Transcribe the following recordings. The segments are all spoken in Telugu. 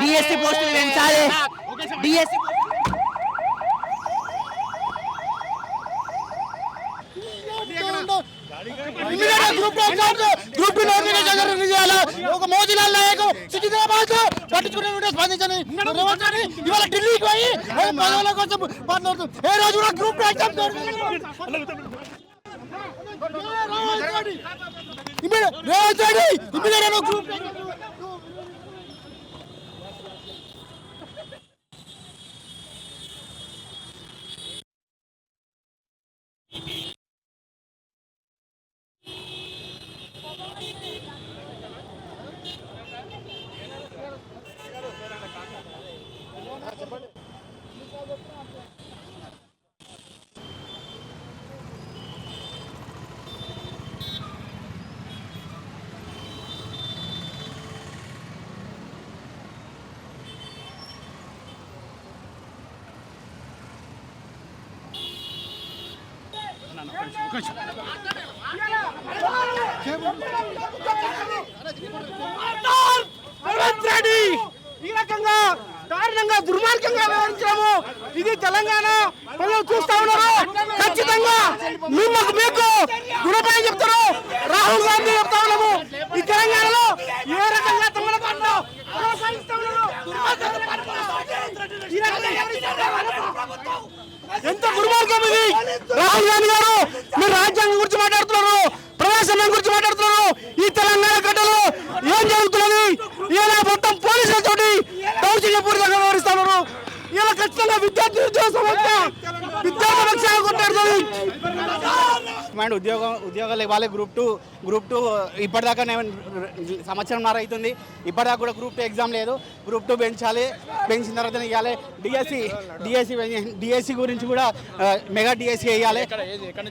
డిఎస్సి పోస్టులు పెంచాలి DSC group group two notification release చేయాలి ఒక మోదీలాల్ నాయక్ సికింద్రాబాద్ పట్టించుకునే స్పందించని రేవంత్ రెడ్డి ఇవాళ ఢిల్లీకి పోయి ఏ పదవుల కోసం మాట్లాడుతూ ఏ రోజు కూడా group two exam Revanth Reddy immediate group Revanth Reddy ఈ రకంగా దారుణంగా దుర్మార్గంగా వ్యవహరించాము ఇది తెలంగాణ ప్రజలు చూస్తా ఉన్నారు ఖచ్చితంగా మిమ్మల్ని మీకు గుణపాయం చెప్తారు రాహుల్ గాంధీ చెప్తా ఉన్నాము ఈ తెలంగాణలో ఏ రకంగా తమలపాటులో కొనసాగిస్తా ఉన్నారు దుర్మార్గంగా పరిపాలన. ఈ రకంగా వ్యవహరిస్తారు. ఎంత దుర్మార్గం ఇది? రాహుల్ గాంధీ గారు మీరు రాజ్యాంగం గురించి మాట్లాడుతున్నారు ప్రజాస్వామ్యం గురించి మాట్లాడుతున్నారు ఈ తెలంగాణ గడ్డలో ఏం జరుగుతున్నది? ఇలా మొత్తం పోలీసులతోటి దౌర్జన్యపూరితంగా వ్యవహరిస్తున్నారు ఇలా ఖచ్చితంగా విద్యార్థి ఉద్యోగ సమస్య విద్యార్థి పక్షాలు కొట్టాడుతుంది. డిమాండ్ ఉద్యోగం ఉద్యోగాలు ఇవ్వాలి గ్రూప్ టూ గ్రూప్ టూ ఇప్పటిదాకా నేను సంవత్సరంన్నర అవుతుంది ఇప్పటిదాకా కూడా గ్రూప్ టూ ఎగ్జామ్ లేదు. గ్రూప్ టూ పెంచాలి పెంచిన తర్వాత ఇవ్వాలి డిఎస్సి డిఎస్సి డిఎస్సి గురించి కూడా మెగా డిఎస్సి వేయాలి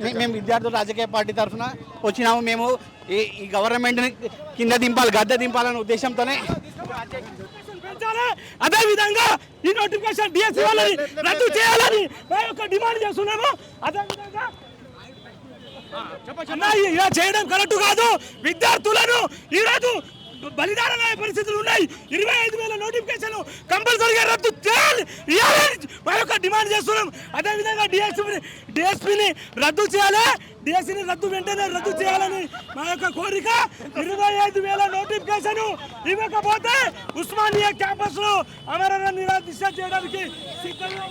మే- మేము విద్యార్థులు రాజకీయ పార్టీ తరఫున వచ్చినాము మేము. ఈ ఈ గవర్నమెంట్ని కింద దింపాలి గద్దె దింపాలనే ఉద్దేశంతోనే. అదే విధంగా ఈ నోటిఫికేషన్ డిఎస్సీ వాళ్ళని రద్దు చేయాలని మేము ఒక డిమాండ్ చేస్తున్నాము. అదే విధంగా అన్నా, ఇలా చేయడం కరెక్ట్ కాదు. విద్యార్థులను ఈరోజు బలిదానమయ్యే పరిస్థితులు ఉన్నాయి. ఇరవై ఐదు వేల నోటిఫికేషన్ కంపల్సరీగా రద్దు చేయాలి. మా యొక్క డిమాండ్ చేస్తున్నాం. అదేవిధంగా డిఎస్పీ డిఎస్పీని రద్దు చేయాలి. డిఎస్సీని రద్దు వెంటనే రద్దు చేయాలని మా యొక్క కోరిక. ఇరవై ఐదు వేల నోటిఫికేషన్ ఇవ్వకపోతే ఉస్మానియా క్యాంపస్లో అమరణ నిరాదిశ చేయడానికి సిద్ధంగా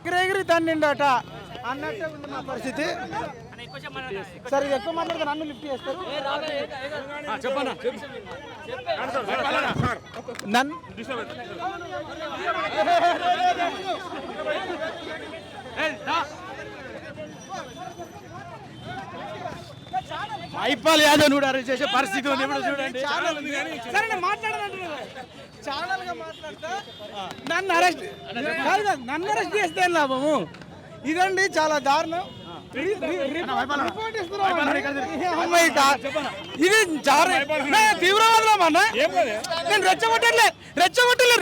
ఎగిరెగిరి తండిండట అన్నట్టే ఉంది మా పరిస్థితి సరే ఎక్కువ మాట్లాడితే నన్ను లిఫ్ట్ చేస్తారు నన్ను ఐపాల్ యాదవ్ నువ్వు అరెస్ట్ చేసే పరిస్థితి ఉంది ఇప్పుడు చూడండి సరే మాట్లాడనంటున్నా ఛానల్గా మాట్లాడతా నన్ను అరెస్ట్ కాదు కాదు, నన్ను అరెస్ట్ చేస్తే లాభము? ఇదండి చాలా దారుణం. రిపోర్ట్ ఇది తీవ్రవాదులం అన్న. నేను రెచ్చగొట్టలే రెచ్చగొట్టలే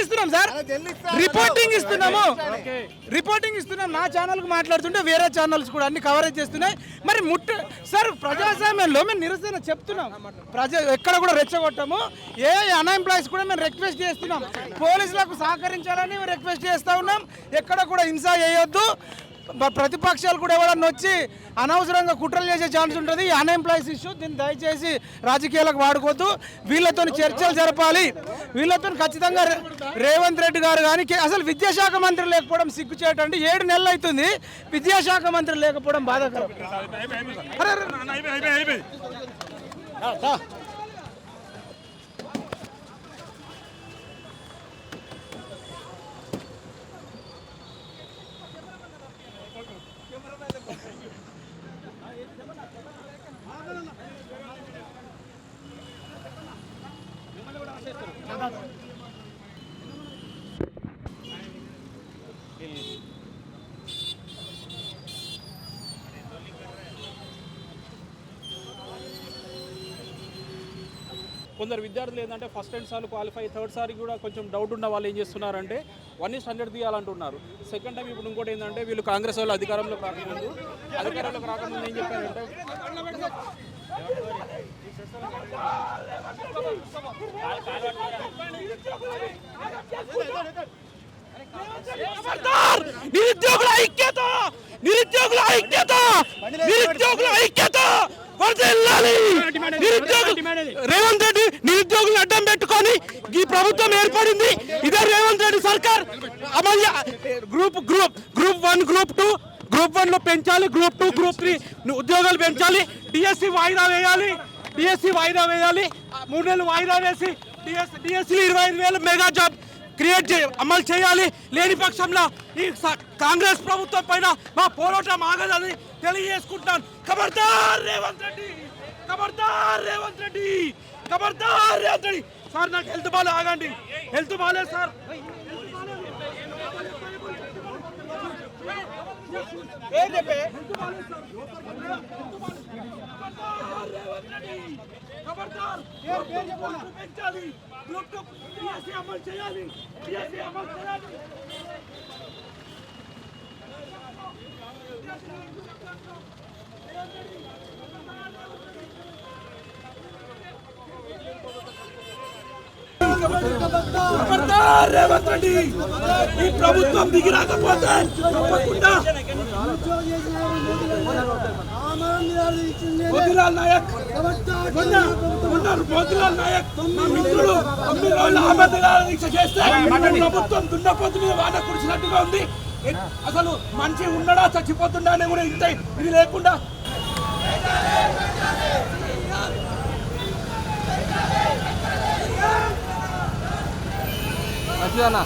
రిపోర్టింగ్ ఇస్తున్నాం సార్. రిపోర్టింగ్ ఇస్తున్నాము. రిపోర్టింగ్ ఇస్తున్నాం. నా ఛానల్కు మాట్లాడుతుంటే వేరే ఛానల్స్ కూడా అన్ని కవరేజ్ చేస్తున్నాయి. మరి ముట్ట సార్ ప్రజాస్వామ్యంలో మేము నిరసన చెప్తున్నాం. ప్రజ ఎక్కడ కూడా రెచ్చగొట్టము. ఏ అన్ఎంప్లాయీస్ కూడా మేము రిక్వెస్ట్ చేస్తున్నాం. పోలీసులకు సహకరించాలని రిక్వెస్ట్ చేస్తా ఉన్నాం. ఎక్కడ కూడా హింస చేయొద్దు. ప్రతిపక్షాలు కూడా ఎవరన్నా వచ్చి అనవసరంగా కుట్రలు చేసే ఛాన్స్ ఉంటుంది. ఈ అన్ఎంప్లాయీస్ ఇష్యూ దీన్ని దయచేసి రాజకీయాలకు వాడుకోవద్దు. వీళ్ళతో చర్చలు జరపాలి. వీళ్ళతో ఖచ్చితంగా రేవంత్ రెడ్డి గారు కానీ అసలు విద్యాశాఖ మంత్రి లేకపోవడం సిగ్గు చేయటండి ఏడు నెలలు అవుతుంది. విద్యాశాఖ మంత్రి లేకపోవడం బాధాకరం. కొందరు విద్యార్థులు ఏంటంటే ఫస్ట్ అండ్ సార్లు క్వాలిఫై థర్డ్ సారి కూడా కొంచెం డౌట్ ఉన్న వాళ్ళు ఏం చేస్తున్నారంటే వన్ ఇస్ హండ్రెడ్ తీయాలంటున్నారు. సెకండ్ టైం ఇప్పుడు ఇంకోటి ఏంటంటే వీళ్ళు కాంగ్రెస్ వాళ్ళు అధికారంలోకి రాకముందు అధికారంలోకి రాకముందు ఏం చెప్పారంటే నిరుద్యోగుల ఐక్యత! నిరుద్యోగుల ఐక్యత! నిరుద్యోగుల ఐక్యత! వర్ధిల్లాలి! నిరుద్యోగులు రేవంత్ రెడ్డి నిరుద్యోగులను అడ్డం పెట్టుకొని ఈ ప్రభుత్వం ఏర్పడింది. ఇదే రేవంత్ రెడ్డి సర్కార్. అమల్య group group group one group two. Group వన్లో పెంచాలి గ్రూప్ టూ గ్రూప్ త్రీ. ఉద్యోగాలు పెంచాలి. డిఎస్సి వాయిదా వేయాలి. డిఎస్సి వాయిదా వేయాలి. మూడు నెలలు వాయిదా వేసి డిఎస్ ఇరవై ఐదు వేలు మెగా జాబ్ క్రియేట్ చే అమలు చేయాలి. లేని పక్షంలో ఈ కాంగ్రెస్ ప్రభుత్వం పైన మా పోరాటం ఆగదని తెలియజేసుకుంటాను ఖబర్దార్ రేవంత్ రెడ్డి! ఖబర్దార్ రేవంత్ రెడ్డి! ఖబర్దార్ రేవంత్ రెడ్డి! సార్ నాకు హెల్త్ బాలే ఆగండి. హెల్త్ బాగాలేదు సార్. పెంచాలి గ్రూప్ టూ డిఎస్సీ అమలు చేయాలి డిఎస్సీ అమలు చేయాలి ఖబర్దార్ రేవంత్ రెడ్డి. ఈ ప్రభుత్వం దిగి రాకపోతే తప్పకుండా మోతిలాల్ నాయక్ మొన్న మొన్న మోతిలాల్ నాయక్ మా మిత్రుడు తొమ్మిది రోజులు ఆమరణ దీక్ష చేస్తే ప్రభుత్వం దున్నపోతు మీద వాట ఉంది. అసలు మనిషి ఉన్నాడా చచ్చిపోతుండా అని కూడా ఇంత ఇది లేకుండా তুইও না